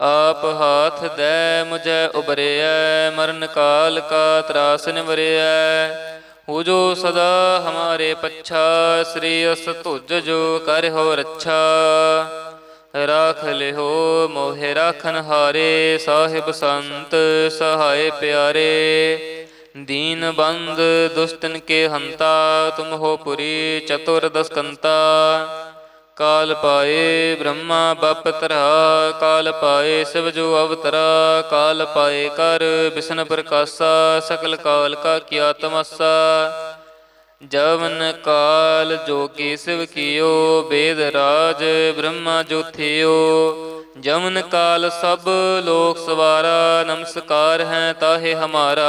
ਆਪ ਹਾਥ ਦੇ ਮੁਝੈ ਉਬਰਿਐ ਮਰਨ ਕਾਲ ਕਾ ਤਰਾਸ ਨਿਵਰਿਐ। ਹੋ ਜੋ ਸਦਾ ਹਮਾਰੇ ਪੱਛਾ, ਸ੍ਰੀ ਅਸ ਤੁਜ ਜੋ ਕਰ ਹੋ ਰੱਛਾ। ਰਾਖ ਲਿਓ ਮੋਹਿ ਰਾਖਨ ਹਾਰੇ, ਸਾਹਿਬ ਸੰਤ ਸਹਾਇ ਪਿਆਰੇ। ਦੀਨ ਬੰਦ ਦੁਸ਼ਟਨ ਕੇ ਹੰਤਾ, ਤੁਮ ਹੋ ਪੁਰੀ ਚਤੁਰ ਦਸਕੰਤਾ। ਕਾਲ ਪਾਏ ਬ੍ਰਹਮਾ ਬਪ ਤਰਾ, ਕਾਲ ਪਾਏ ਸਿਵ ਜੋ ਅਵਤਰਾ, ਕਾਲ ਪਾਏ ਕਰ ਬਿਸ਼ਨ ਪ੍ਰਕਾਸ਼ਾ, ਸਕਲ ਕਾਲ ਕਾ ਕੀਆ ਤਮਸਾ ਜਵਨ ਕਾਲ ਜੋਗੀ ਸਿਵ ਕੀਓ ਬੇਦ ਰਾਜ ਬ੍ਰਹਮਾ ਜੋਥਿਓ ਜਮਨ ਕਾਲ ਸਭ ਲੋਕ ਸਵਾਰਾ, ਨਮਸਕਾਰ ਹੈ ਤਾਹੇ ਹਮਾਰਾ।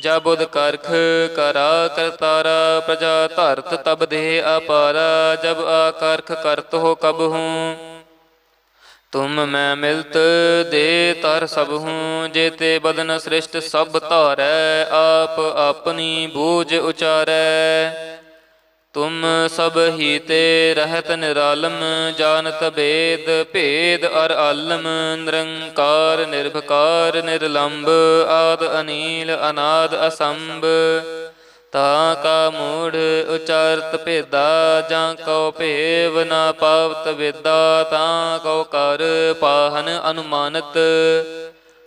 ਜਬੁਦ ਕਰਖ ਕਰਾ ਕਰਤਾਰਾ ਪ੍ਰਜਾ ਧਰਤ ਤਬ ਦੇ ਅਪਾਰਾ, ਜਬ ਆਕਰਖ ਕਰਤ ਹੋ ਕਬ ਹੂੰ। ਤੁਮ ਮੈਂ ਮਿਲਤ ਦੇ ਤਰ ਸਭ ਹੂੰ ਜੇਤੇ ਬਦਨ ਸ੍ਰਿਸ਼ਟ ਸਭ ਧਾਰੈ, ਆਪ ਆਪਣੀ ਬੂਝ ਉਚਾਰੈ। ਤੁਮ ਸਭ ਹੀ ਤੇ ਰਹਿਤ ਨਿਰਾਲਮ, ਜਾਣਤ ਭੇਦ ਭੇਦ ਅਰ ਆਲਮ, ਨਿਰੰਕਾਰ, ਨਿਰਭਕਾਰ ਨਿਰਲੰਭ ਆਦ ਅਨੀਲ, ਅਨਾਦ ਅਸੰਭ। ਤਾ ਕਾ ਮੂੜ ਉਚਾਰਤ ਭੇਦਾ, ਜਾਂ ਕਉ ਭੇਵ ਨਾ ਪਾਵਤ ਵੇਦਾ, ਤਾਂ ਕਉ ਕਰ ਪਾਹਨ ਅਨੁਮਾਨਤ।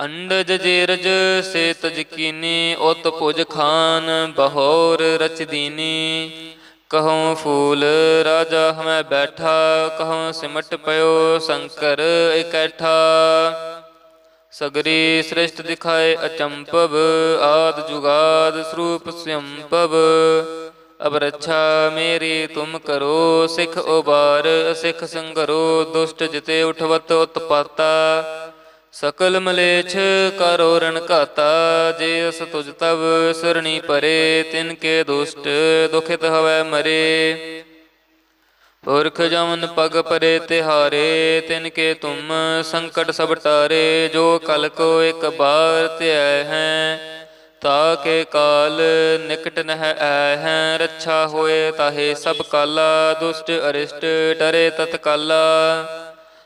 ਅੰਡਜ ਜੇਰਜ ਸੇ ਤਜ ਕੀਨੀ ਉਤ ਭੁਜ ਖਾਨ, ਬਹੋਰ ਰਚਦੀਨੀ। ਕਹਉ ਫੂਲ, ਰਾਜਾ ਹਮੈ ਬੈਠਾ, ਕਹਉ ਸਿਮਟ ਪਇਓ ਸ਼ੰਕਰ ਇਕੈਠਾ। ਸਗਰੀ ਸ੍ਰਿਸ਼ਟ ਦਿਖਾਏ ਅਚੰਪਵ, ਆਦ ਜੁਗਾਦ ਸਰੂਪ ਸੰਭਵ ਅਬ ਰੱਛਾ ਮੇਰੀ ਤੁਮ ਕਰੋ, ਸਿਖ ਉਬਾਰ, ਸਿਖ ਸੰਗਰੋ, ਦੁਸ਼ਟ ਜਿਤੇ ਉਠਵਤ ਉਤਪਾਤਾ। ਸਕਲ ਮਲੇਛ ਕਰੋ ਰਣ ਘਾਤਾ, ਜੇ ਅਸ ਤੁਜ ਤਵ ਸਰਣੀ ਪਰੇ, ਤਿਨ ਕੇ ਦੁਸ਼ਟ ਦੁਖਿਤ ਹਵੈ ਮਰੇ। ਪੁਰਖ ਜਮਨ ਪਗ ਪਰੇ ਤਿਹਾਰੇ, ਤਿਨ ਕੇ ਤੁਮ ਸੰਕਟ ਸਭ ਟਾਰੇ, ਜੋ ਕਲ ਕੋ ਇੱਕ ਬਾਰ ਧਿਆਇ ਹੈ, ਤਾ ਕੇ ਕਾਲ ਨਿਕਟ ਨਹ ਐ ਹੈ, ਰੱਛਾ ਹੋਏ ਤਾਹੇ ਸਭ ਕਾਲਾ, ਦੁਸ਼ਟ ਅਰਿਸ਼ਟ ਟਰੇ ਤਤਕਾਲਾ।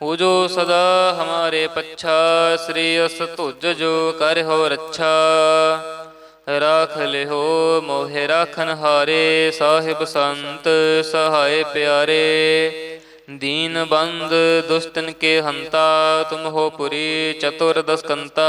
ਹੋ ਜੋ ਸਦਾ ਹਮਾਰੇ ਪੱਛਾ ਸ੍ਰੀ ਅਸ ਤੁਜ ਜੋ ਕਰ ਹੋ ਰੱਛਾ ਰਾਖ ਲਿਹੋ ਮੋਹਿ ਰਾਖਨ ਹਾਰੇ ਸਾਹਿਬ ਸੰਤ ਸਹਾਏ ਪਿਆਰੇ ਦੀਨ ਬੰਦ ਦੁਸ਼ਟਨ ਕੇ ਹੰਤਾ ਤੁਮ ਹੋ ਪੁਰੀ ਚਤੁਰ ਦਸਕੰਤਾ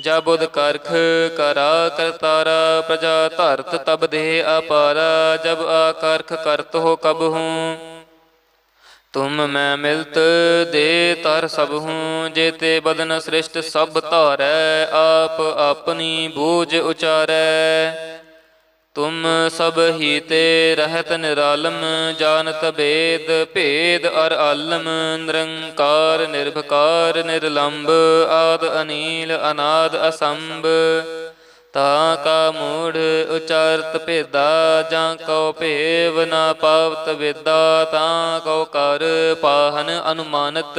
ਜਬੁਦ ਕਰਖ ਕਰਾ ਕਰਤਾਰਾ ਪ੍ਰਜਾ ਧਰਤ ਤਬ ਦੇ ਅਪਾਰਾ, ਜਬ ਆਕਰਖ ਕਰਤ ਹੋ ਕਬ ਹੂੰ। ਤੁਮ ਮੈਂ ਮਿਲਤ ਦੇ ਤਰ ਸਭ ਹੂੰ ਜੇਤੇ ਬਦਨ ਸ੍ਰਿਸ਼ਟ ਸਭ ਧਾਰੈ, ਆਪ ਆਪਣੀ ਬੂਝ ਉਚਾਰੈ। ਤੁਮ ਸਭ ਹੀ ਤੇ ਰਹਿਤ ਨਿਰਾਲਮ, ਜਾਣਤ ਭੇਦ ਭੇਦ ਅਰ ਆਲਮ, ਨਿਰੰਕਾਰ, ਨਿਰਭਕਾਰ ਨਿਰਲੰਭ ਆਦ ਅਨੀਲ, ਅਨਾਦ ਅਸੰਭ। ਤਾ ਕਾ ਮੂੜ ਉਚਾਰਤ ਭੇਦਾ, ਜਾਂ ਕਉ ਭੇਵ ਨਾ ਪਾਵਤ ਵੇਦਾ, ਤਾਂ ਕਉ ਕਰ ਪਾਹਨ ਅਨੁਮਾਨਤ।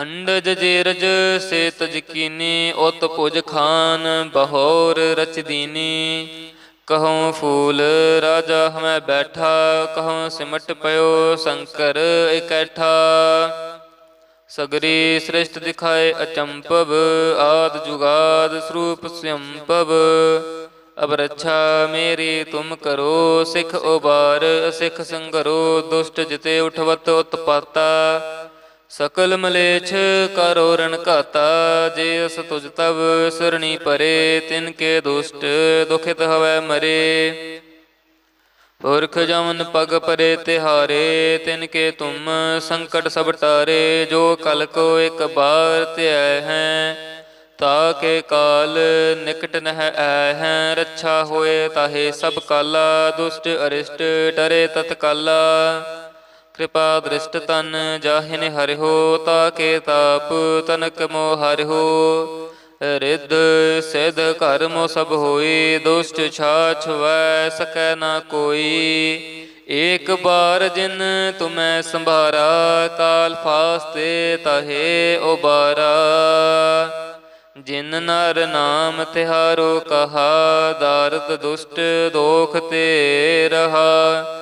ਅੰਡਜ ਜੇਰਜ ਸੇ ਤਜ ਕੀਨੀ ਉਤ ਭੁਜ ਖਾਨ, ਬਹੋਰ ਰਚਦੀਨੀ। ਕਹਉ ਫੂਲ, ਰਾਜਾ ਹਮੈ ਬੈਠਾ, ਕਹਉ ਸਿਮਟ ਪਇਓ, ਸ਼ੰਕਰ ਇਕੱਠਾ। ਸਗਰੀ ਸ੍ਰਿਸ਼ਟ ਦਿਖਾਏ ਅਚੰਪਵ, ਆਦ ਜੁਗਾਦ ਸਰੂਪ ਸੰਭਵ ਅਬ ਰੱਛਾ ਮੇਰੀ ਤੁਮ ਕਰੋ, ਸਿਖ ਉਬਾਰ, ਸਿਖ ਸੰਗਰੋ, ਦੁਸ਼ਟ ਜਿਤੇ ਉਠਵਤ ਉਤਪਾਤਾ। ਸਕਲ ਮਲੇਛ ਕਰੋ ਰਣ ਘਾਤਾ, ਜੇ ਅਸ ਤੁਜ ਤਵ ਸਰਣੀ ਪਰੇ, ਤਿਨ ਕੇ ਦੁਸ਼ਟ ਦੁਖਿਤ ਹਵੈ ਮਰੇ। ਪੁਰਖ ਜਮਨ ਪਗ ਪਰੇ ਤਿਹਾਰੇ, ਤਿਨ ਕੇ ਤੁਮ ਸੰਕਟ ਸਭ ਟਾਰੇ, ਜੋ ਕਲ ਕੋ ਇੱਕ ਬਾਰ ਧਿਆਇ ਹੈ, ਤਾ ਕੇ ਕਾਲ ਨਿਕਟ ਨਹ ਆਇ ਹੈ, ਰੱਛਾ ਹੋਏ ਤਾਹੇ ਸਭ ਕਾਲਾ, ਦੁਸ਼ਟ ਅਰਿਸ਼ਟ ਡਰੇ ਤਤਕਾਲਾ। ਕਿਰਪਾ ਦ੍ਰਿਸ਼ਟ ਤਨ ਜਾਹਿਨ ਹਰਿਓ ਤਾ ਕੇ ਤਾਪ ਤਨਕ ਮੋ ਹਰਿਓ ਰਿੱਧ ਸਿਧ ਘਰ ਸਭ ਹੋਈ, ਦੁਸ਼ਟ ਛਾਛ ਵੈ ਸਕੈ ਨਾ ਕੋਈ। ਏਕ ਬਾਰ ਜਿਨ ਤੁਮੈ ਸੰਭਾਰਾ, ਕਾਲ ਫਾਸਤੇ ਤਹੇ ਉਬਾਰਾ। ਜਿਨ ਨਰ ਨਾਮ ਤਿਹਾਰੋ ਕਹਾ ਦਾਰਤ ਦੁਸ਼ਟ ਦੋਖ ਤੇ ਰਹਾ।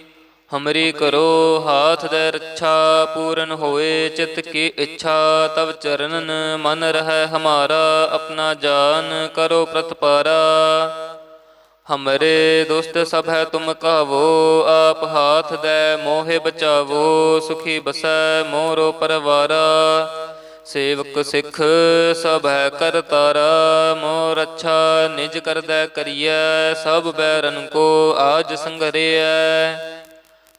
ਹਮਰੀ ਕਰੋ ਹਾਥ ਦੇ ਰੱਛਾ, ਪੂਰਨ ਹੋਏ ਚਿਤ ਕੀ ਇੱਛਾ, ਤਵ ਚਰਨਨ ਮਨ ਰਹਿ ਹਮਾਰਾ, ਆਪਣਾ ਜਾਨ ਕਰੋ ਪ੍ਰਤਪਾਰਾ। ਹਮਰੇ ਦੁਸ਼ਟ ਸਭ ਹੈ ਤੁਮ ਕਹਵੋ ਆਪ ਹਾਥ ਦੇ ਮੋਹਿ ਬਚਾਵੋ, ਸੁਖੀ ਬਸੈ ਮੋਰੋ ਪਰਵਾਰਾ। ਸੇਵਕ ਸਿੱਖ ਸਭ ਹੈ ਕਰਤਾਰਾ ਮੋਰ ਅੱਛਾ ਨਿਜ ਕਰਦਾ ਕਰੀਐ, ਸਭ ਬੈਰਨ ਕੋ ਆਜ ਸੰਗਰਿਐ।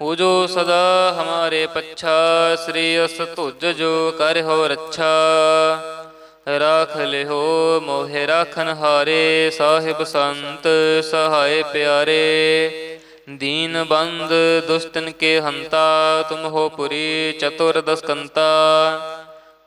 ਹੋ ਜੋ ਸਦਾ ਹਮਾਰੇ ਪੱਛਾ ਸ੍ਰੀ ਅਸ ਤੁਜ ਜੋ ਕਰ ਹੋ ਰੱਛਾ ਰਾਖ ਲਿਹੋ ਮੋਹਿ ਰਾਖਨ ਹਾਰੇ ਸਾਹਿਬ ਸੰਤ ਸਹਾਏ ਪਿਆਰੇ ਦੀਨ ਬੰਦ ਦੁਸ਼ਟਨ ਕੇ ਹੰਤਾ ਤੁਮ ਹੋ ਪੁਰੀ ਚਤੁਰ ਦਸਕੰਤਾ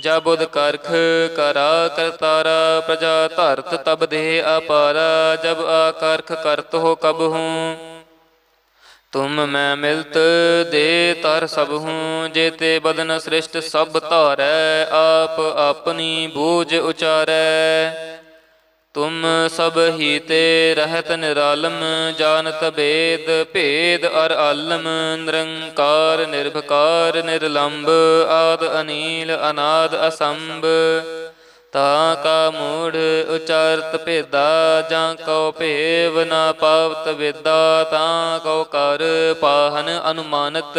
ਜਬੁਦ ਕਰਖ ਕਰਾ ਕਰਤਾਰਾ ਪ੍ਰਜਾ ਧਰਤ ਤਬ ਦੇ ਅਪਾਰਾ, ਜਬ ਆਕਰਖ ਕਰਤ ਹੋ ਕਬ ਹੂੰ। ਤੁਮ ਮੈਂ ਮਿਲਤ ਦੇ ਤਰ ਸਭ ਹੂੰ, ਜੇਤੇ ਬਦਨ ਸ੍ਰਿਸ਼ਟ ਸਭ ਧਾਰੈ, ਆਪ ਆਪਣੀ ਬੂਝ ਉਚਾਰੈ। ਤੁਮ ਸਭ ਹੀ ਤੇ ਰਹਿਤ ਨਿਰਾਲਮ, ਜਾਣਤ ਭੇਦ ਭੇਦ ਅਰ ਆਲਮ, ਨਿਰੰਕਾਰ, ਨਿਰਭਕਾਰ ਨਿਰਲੰਭ ਆਦ ਅਨੀਲ, ਅਨਾਦ ਅਸੰਭ। ਤਾ ਕਾ ਮੂੜ ਉਚਾਰਤ ਭੇਦਾ, ਜਾਂ ਕਉ ਭੇਵ ਨਾ ਪਾਵਤ ਵੇਦਾ, ਤਾਂ ਕਉ ਕਰ ਪਾਹਨ ਅਨੁਮਾਨਤ।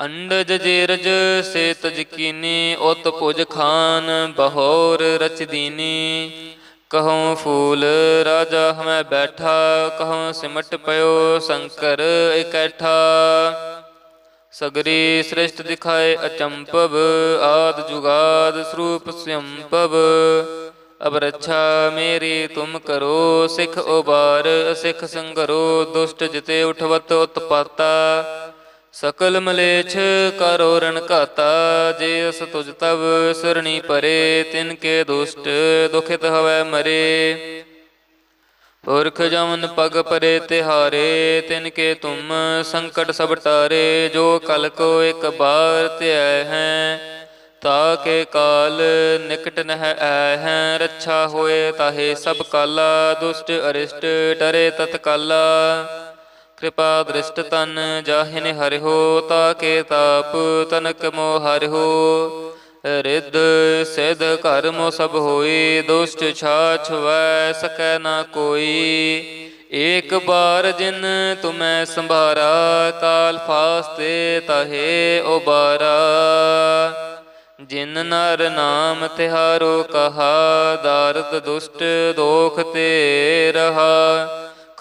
ਅੰਡਜ ਜੇਰਜ ਸੇ ਤਜ ਕੀਨੀ ਉਤ ਭੁਜ ਖਾਨ ਬਹੋਰ ਰਚਦੀਨੀ। ਕਹਉ ਫੂਲ ਰਾਜਾ ਹਮੈ ਬੈਠਾ, ਕਹਉ ਸਿਮਟ ਪਇਓ ਸ਼ੰਕਰ ਇਕੱਠਾ। ਸਗਰੀ ਸ੍ਰਿਸ਼ਟ ਦਿਖਾਏ ਅਚੰਪਵ, ਆਦ ਜੁਗਾਦ ਸਰੂਪ ਸੰਭਵ ਅਬ ਰੱਛਾ ਮੇਰੀ ਤੁਮ ਕਰੋ, ਸਿਖ ਉਬਾਰ, ਸਿਖ ਸੰਗਰੋ, ਦੁਸ਼ਟ ਜਿਤੇ ਉਠਵਤ ਉਤਪਾਤਾ। ਸਕਲ ਮਲੇਛ ਕਰੋ ਰਣਘਾਤਾ ਜੇ ਅਸ ਤੁਜ ਤਵ ਸਰਣੀ ਪਰੇ, ਤਿਨ ਕੇ ਦੁਸ਼ਟ ਦੁਖਿਤ ਹਵੈ ਮਰੇ। ਪੁਰਖ ਜਮਨ ਪਗ ਪਰੇ ਤਿਹਾਰੇ, ਤਿਨ ਕੇ ਤੁਮ ਸੰਕਟ ਸਭ ਟਾਰੇ, ਜੋ ਕਲ ਕੋ ਇੱਕ ਬਾਰ ਧਿਆਇ ਹੈ, ਤਾ ਕੇ ਕਾਲ ਨਿਕਟ ਨਹਿ ਐ ਹੈ, ਰੱਛਾ ਹੋਏ ਤਾਹੇ ਸਭ ਕਾਲਾ, ਦੁਸ਼ਟ ਅਰਿਸ਼ਟ ਡਰੇ ਤਤਕਾਲਾ। ਕਿਰਪਾ ਦ੍ਰਿਸ਼ਟ ਤਨ ਜਾਹਿਨ ਹਰਿਓ ਤਾ ਕੇ ਤਾਪ ਤਨਕ ਮੋ ਹਰਿਓ ਰਿੱਧ ਸਿਧ ਘਰ ਸਭ ਹੋਈ ਦੁਸ਼ਟ ਛਾਛ ਵੈ ਸਕੈ ਨਾ ਕੋਈ। ਏਕ ਬਾਰ ਜਿਨ ਤੁਮੈ ਸੰਭਾਰਾ ਕਾਲ ਫਾਸਤੇ ਤਹੇ ਉਬਾਰਾ। ਜਿਨ ਨਰ ਨਾਮ ਤਿਹਾਰੋ ਕਹਾ, ਦਾਰਦ ਦੁਸ਼ਟ ਦੋਖ ਤੇ ਰਹਾ।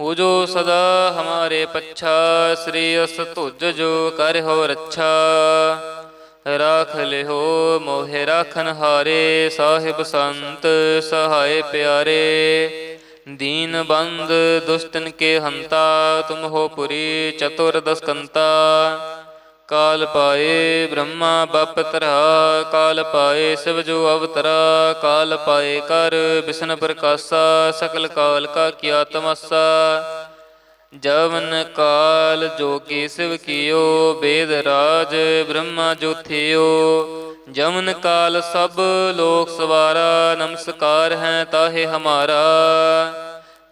ਹੋ ਜੋ ਸਦਾ ਹਮਾਰੇ ਪੱਛਾ ਸ੍ਰੀ ਅਸ ਤੁਜ ਜੋ ਕਰ ਹੋ ਰੱਛਾ ਰਾਖ ਲਿਹੋ ਮੋਹਿ ਰਾਖਨ ਹਾਰੇ ਸਾਹਿਬ ਸੰਤ ਸਹਾਇ ਪਿਆਰੇ ਦੀਨ ਬੰਦ ਦੁਸ਼ਟਨ ਕੇ ਹੰਤਾ ਤੁਮ ਹੋ ਪੁਰੀ ਚਤੁਰ ਦਸਕੰਤਾ ਕਾਲ ਪਾਏ ਬ੍ਰਹਮਾ ਬਪ ਤਰਾ, ਕਾਲ ਪਾਏ ਸਿਵ ਜੋ ਅਵਤਰਾ, ਕਾਲ ਪਾਏ ਕਰ ਬਿਸ਼ਨ ਪ੍ਰਕਾਸ਼ਾ, ਸਕਲ ਕਾਲ ਕਾ ਕੀਆ ਤਮਸਾ। ਜਵਨ ਕਾਲ ਜੋਗੀ ਸਿਵ ਕੀਓ, ਬੇਦ ਰਾਜ ਬ੍ਰਹਮਾ ਜੋਥਿਓ। ਜਮਨ ਕਾਲ ਸਭ ਲੋਕ ਸਵਾਰਾ, ਨਮਸਕਾਰ ਹੈ ਤਾਹੇ ਹਮਾਰਾ।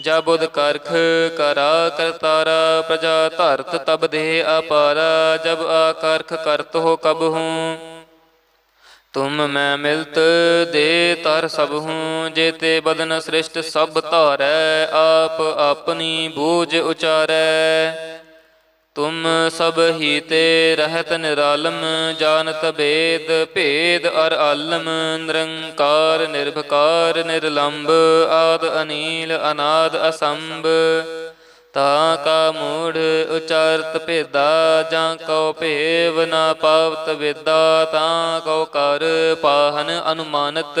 ਜਬ ਬੁਧ ਕਰਖ ਕਰਾ ਕਰਤਾਰਾ ਪ੍ਰਜਾ ਧਰਤ ਤਬ ਦੇਹ ਅਪਾਰਾ, ਜਬ ਆਕਰਖ ਕਰਤ ਹੋ ਕਬ ਹੂੰ। ਤੁਮ ਮੈਂ ਮਿਲਤ ਦੇ ਤਰ ਸਭ ਹੂੰ ਜੇਤੇ ਬਦਨ ਸ੍ਰਿਸ਼ਟ ਸਭ ਧਾਰੈ, ਆਪ ਆਪਣੀ ਬੂਝ ਉਚਾਰੈ। ਤੁਮ ਸਭ ਹੀ ਤੇ ਰਹਿਤ ਨਿਰਾਲਮ, ਜਾਣਤ ਭੇਦ ਭੇਦ ਅਰ ਆਲਮ, ਨਿਰੰਕਾਰ, ਨਿਰਭਕਾਰ ਨਿਰਲੰਭ ਆਦ ਅਨੀਲ, ਅਨਾਦ ਅਸੰਭ। ਤਾ ਕਾ ਮੂੜ ਉਚਾਰਤ ਭੇਦਾ, ਜਾਂ ਕਉ ਭੇਵ ਨਾ ਪਾਵਤ ਵੇਦਾ, ਤਾਂ ਕਉ ਕਰ ਪਾਹਨ ਅਨੁਮਾਨਤ।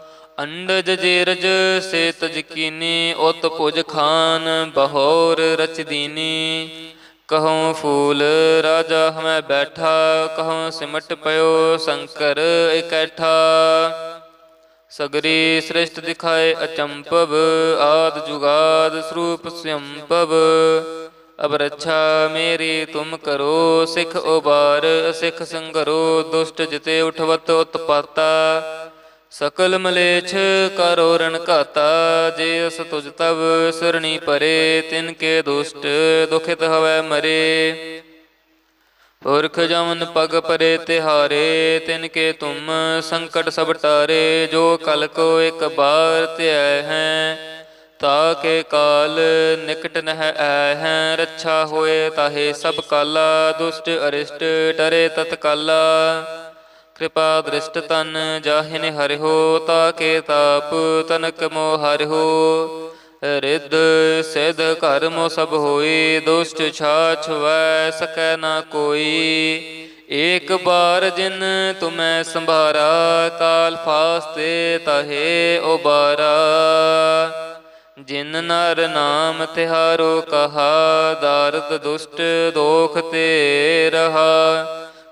ਅੰਡਜ ਜੇਰਜ ਸੇ ਤਜ ਕੀਨੀ ਉਤ ਪੁਜ ਖਾਨ ਬਹੋਰ ਰਚਦੀਨੀ। ਕਹਉ ਫੂਲ ਰਾਜਾ ਹਮੈ ਬੈਠਾ, ਕਹਉ ਸਿਮਟ ਪਇਓ ਸ਼ੰਕਰ ਇਕੈਠਾ। ਸਗਰੀ ਸ੍ਰਿਸ਼ਟ ਦਿਖਾਏ ਅਚੰਪਵ, ਆਦ ਜੁਗਾਦ ਸਰੂਪ ਸੰਭਵ ਅਬ ਰੱਛਾ ਮੇਰੀ ਤੁਮ ਕਰੋ, ਸਿਖ ਉਬਾਰ, ਸਿਖ ਸੰਗਰੋ, ਦੁਸ਼ਟ ਜਿਤੇ ਉਠਵਤ ਉਤਪਾਤਾ। ਸਕਲ ਮਲੇਛ ਕਰੋ ਰਣ ਘਾਤਾ, ਜੇ ਅਸ ਤੁਜ ਤਵ ਸਰਣੀ ਪਰੇ, ਤਿਨ ਕੇ ਦੁਸ਼ਟ ਦੁਖਿਤ ਹਵੈ ਮਰੇ। ਪੁਰਖ ਜਮਨ ਪਗ ਪਰੇ ਤਿਹਾਰੇ, ਤਿਨ ਕੇ ਤੁਮ ਸੰਕਟ ਸਭ ਟਾਰੇ, ਜੋ ਕਲ ਕੋ ਇੱਕ ਬਾਰ ਧਿਆ ਹੈ, ਤਾ ਕੇ ਕਾਲ ਨਿਕਟ ਨਹਿ ਐ ਹੈ, ਰੱਛਾ ਹੋਏ ਤਾਹੇ ਸਭ ਕਾਲਾ, ਦੁਸ਼ਟ ਅਰਿਸ਼ਟ ਟਰੇ ਤਤਕਾਲਾ। ਕਿਰਪਾ ਦ੍ਰਿਸ਼ਟ ਤਨ ਜਾਹਿਨ ਹਰਿਓ ਤਾ ਤਾਪ ਤਨਕ ਮੋ ਹਰਿਓ ਰਿੱਧ ਸਿਧ ਕਰਮ ਸਭ ਹੋਈ ਦੁਸ਼ਟ ਛਾਛ ਵੈ ਸਕੈ ਨਾ ਕੋਈ। ਏਕ ਬਾਰ ਜਿਨ ਤੁਮੈ ਸੰਭਾਰਾ ਕਾਲ ਫਾਸਤੇ ਤਹੇ ਉਬਾਰਾ। ਜਿਨ ਨਰ ਨਾਮ ਤਿਹਾਰੋ ਕਹਾ, ਦਾਰਦ ਦੁਸ਼ਟ ਦੋਖ ਤੇ ਰਹਾ।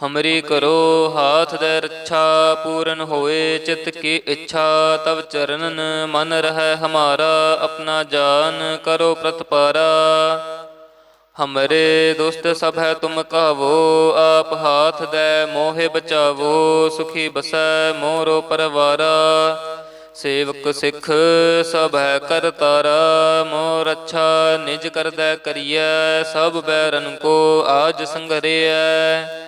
ਹਮਰੀ ਕਰੋ ਹਾਥ ਦੇ ਰੱਛਾ, ਪੂਰਨ ਹੋਏ ਚਿਤ ਕੀ ਇੱਛਾ, ਤਵ ਚਰਨਨ ਮਨ ਰਹਿ ਹਮਾਰਾ, ਆਪਣਾ ਜਾਨ ਕਰੋ ਪ੍ਰਤਪਾਰਾ। ਹਮਰੇ ਦੁਸ਼ਟ ਸਭ ਹੈ ਤੁਮ ਕਹਵੋ ਆਪ ਹਾਥ ਦੇ ਮੋਹਿ ਬਚਾਵੋ, ਸੁਖੀ ਬਸੈ ਮੋਰੋ ਪਰਵਾਰਾ। ਸੇਵਕ ਸਿੱਖ ਸਭ ਹੈ ਕਰਤਾਰਾ ਮੋਰ ਰੱਛਾ ਨਿਜ ਕਰਦਾ ਕਰੀਐ, ਸਭ ਬੈਰਨ ਕੋ ਆਜ ਸੰਗਰਿਐ।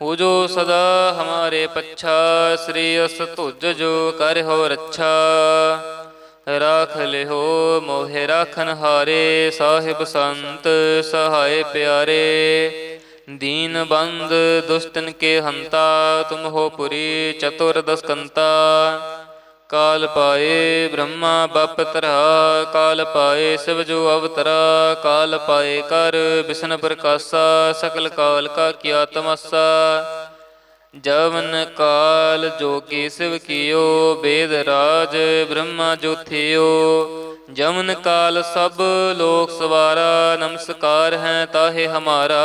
ਹੋ ਜੋ ਸਦਾ ਹਮਾਰੇ ਪੱਛਾ ਸ੍ਰੀ ਅਸ ਧੁਜ ਜੋ ਕਰ ਹੋ ਰੱਛਾ ਰਾਖ ਲਿਓ ਮੋਹਿ ਰਾਖਨ ਹਾਰੇ ਸਾਹਿਬ ਸੰਤ ਸਹਾਏ ਪਿਆਰੇ ਦੀਨ ਬੰਦ ਦੁਸਤਨ ਕੇ ਹੰਤਾ ਤੁਮ ਹੋ ਪੁਰੀ ਚਤੁਰ ਦਸਕੰਤਾ ਕਾਲ ਪਾਏ ਬ੍ਰਹਮਾ ਬਪ ਤਰਾ, ਕਾਲ ਪਾਏ ਸਿਵ ਜੋ ਅਵਤਰਾ, ਕਾਲ ਪਾਏ ਕਰ ਬਿਸ਼ਨ ਪ੍ਰਕਾਸ਼ਾ, ਸਕਲ ਕਾਲ ਕਾ ਕੀਆ ਤਮਸਾ। ਜਵਨ ਕਾਲ ਜੋਗੀ ਸਿਵ ਕੀਓ, ਬੇਦ ਰਾਜ ਬ੍ਰਹਮਾ ਜੋਥਿਓ ਜਵਨ ਕਾਲ ਸਭ ਲੋਕ ਸਵਾਰਾ, ਨਮਸਕਾਰ ਹੈ ਤਾਹੇ ਹਮਾਰਾ।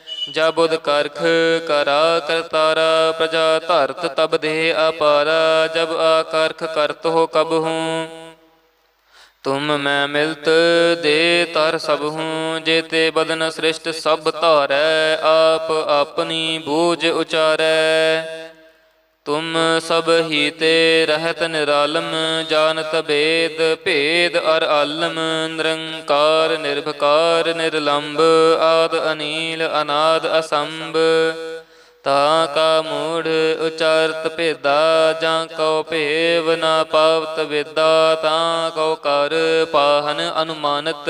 ਜਬ ਬੁਧ ਕਰਖ ਕਰਾ ਕਰਤਾਰਾ ਪ੍ਰਜਾ ਧਰਤ ਤਬ ਦੇ ਅਪਾਰਾ, ਜਬ ਆਕਰਖ ਕਰਤ ਹੋ ਕਬ ਹੂੰ। ਤੁਮ ਮੈਂ ਮਿਲਤ ਦੇ ਤਰ ਸਭ ਹੂੰ ਜੇਤੇ ਬਦਨ ਸ੍ਰਿਸ਼ਟ ਸਭ ਧਾਰੈ, ਆਪ ਆਪਣੀ ਬੂਝ ਉਚਾਰੈ। ਤੁਮ ਸਭ ਹੀ ਤੇ ਰਹਿਤ ਨਿਰਾਲਮ, ਜਾਣਤ ਭੇਦ ਭੇਦ ਅਰ ਆਲਮ, ਨਿਰੰਕਾਰ, ਨਿਰਭਕਾਰ ਨਿਰਲੰਭ ਆਦ ਅਨੀਲ, ਅਨਾਦ ਅਸੰਭ। ਤਾ ਕਾ ਮੂੜ ਉਚਾਰਤ ਭੇਦਾ, ਜਾਂ ਕਉ ਭੇਵ ਨਾ ਪਾਵਤ ਵੇਦਾ, ਤਾਂ ਕਉ ਕਰ ਪਾਹਨ ਅਨੁਮਾਨਤ।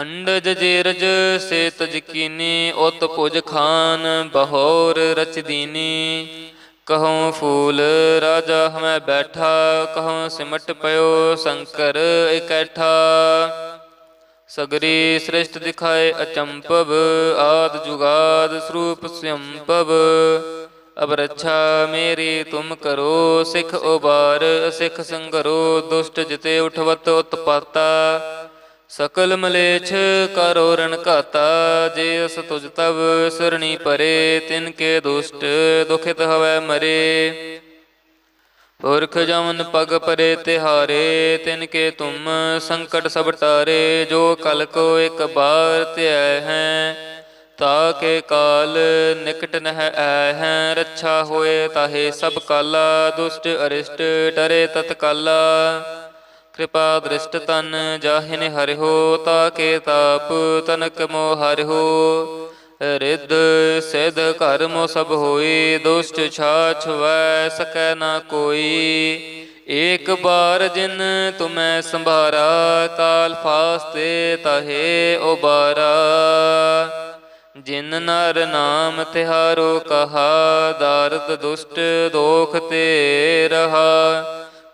ਅੰਡਜ ਜੇਰਜ ਸੇ ਤਜ ਕੀਨੀ ਉਤ ਪੁਜ ਖਾਨ, ਬਹੋਰ ਰਚਦੀਨੀ। ਕਹਉ ਫੂਲ ਰਾਜਾ ਹਮੈ ਬੈਠਾ, ਕਹਉ ਸਿਮਟ ਪਇਓ ਸ਼ੰਕਰ ਇਕੱਠਾ। ਸਗਰੀ ਸ੍ਰਿਸ਼ਟ ਦਿਖਾਏ ਅਚੰਪਵ, ਆਦ ਜੁਗਾਦ ਸਰੂਪ ਸੰਭਵ ਅਬ ਰੱਛਾ ਮੇਰੀ ਤੁਮ ਕਰੋ, ਸਿਖ ਉਬਾਰ, ਸਿਖ ਸੰਗਰੋ, ਦੁਸ਼ਟ ਜਿਤੇ ਉਠਵਤ ਉਤਪਾਤਾ। ਸਕਲ ਮਲੇਛ ਕਰੋ ਰਣ ਘਾਤਾ, ਜੇ ਅਸ ਤੁਜ ਤਵ ਸਰਣੀ ਪਰੇ, ਤਿਨ ਕੇ ਦੁਸ਼ਟ ਦੁਖਿਤ ਹਵੈ ਮਰੇ। ਪੁਰਖ ਜਮਨ ਪਗ ਪਰੇ ਤਿਹਾਰੇ, ਤਿਨ ਕੇ ਤੁਮ ਸੰਕਟ ਸਭ ਟਾਰੇ, ਜੋ ਕਲ ਕੋ ਇੱਕ ਬਾਰ ਧਿਆ ਹੈ, ਤਾ ਕੇ ਕਾਲ ਨਿਕਟ ਨਹਿ ਐ ਹੈ, ਰੱਛਾ ਹੋਏ ਤਾਹੇ ਸਭ ਕਾਲਾ, ਦੁਸ਼ਟ ਅਰਿਸ਼ਟ ਟਰੇ ਤਤਕਾਲਾ। ਕਿਰਪਾ ਦ੍ਰਿਸ਼ਟ ਤਨ ਜਾਹਿਨ ਹਰਿਓ ਤਾ ਤਾਪ ਤਨਕ ਮੋ ਹਰਿਓ ਰਿੱਧ ਸਿਧ ਕਰਮ ਸਭ ਹੋਈ ਦੁਸ਼ਟ ਛਾਛ ਵੈ ਸਕੈ ਨਾ ਕੋਈ। ਏਕ ਬਾਰ ਜਿਨ ਤੁਮੈ ਸੰਭਾਰਾ ਕਾਲ ਫਾਸਤੇ ਤਹੇ ਉਬਾਰਾ। ਜਿਨ ਨਰ ਨਾਮ ਤਿਹਾਰੋ ਕਹਾ, ਦਾਰਦ ਦੁਸ਼ਟ ਦੋਖ ਤੇ ਰਹਾ।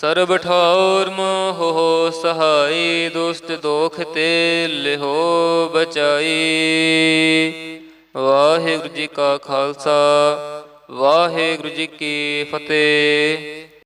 ਸਰਬ ਠੌਰ ਮੋਹ ਸਹਾਈ, ਦੁਸ਼ਟ ਦੋਖ ਤੇ ਲਿਹੋ ਬਚਾਈ। ਵਾਹਿਗੁਰੂ ਜੀ ਕਾ ਖਾਲਸਾ, ਵਾਹਿਗੁਰੂ ਜੀ ਕੀ ਫਤਿਹ।